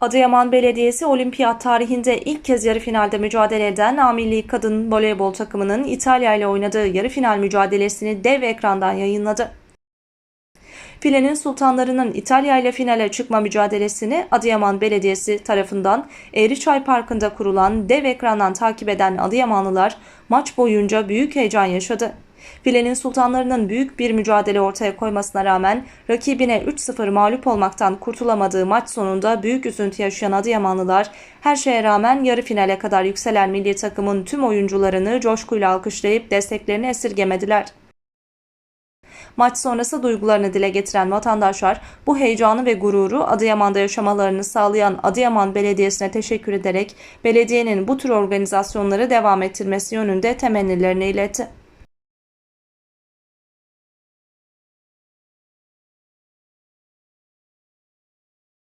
Adıyaman Belediyesi olimpiyat tarihinde ilk kez yarı finalde mücadele eden A Milli Kadın Voleybol takımının İtalya ile oynadığı yarı final mücadelesini dev ekrandan yayınladı. Filenin Sultanlarının İtalya ile finale çıkma mücadelesini Adıyaman Belediyesi tarafından Eğriçay Parkı'nda kurulan dev ekrandan takip eden Adıyamanlılar maç boyunca büyük heyecan yaşadı. Filenin Sultanlarının büyük bir mücadele ortaya koymasına rağmen rakibine 3-0 mağlup olmaktan kurtulamadığı maç sonunda büyük üzüntü yaşayan Adıyamanlılar her şeye rağmen yarı finale kadar yükselen milli takımın tüm oyuncularını coşkuyla alkışlayıp desteklerini esirgemediler. Maç sonrası duygularını dile getiren vatandaşlar bu heyecanı ve gururu Adıyaman'da yaşamalarını sağlayan Adıyaman Belediyesi'ne teşekkür ederek belediyenin bu tür organizasyonları devam ettirmesi yönünde temennilerini iletti.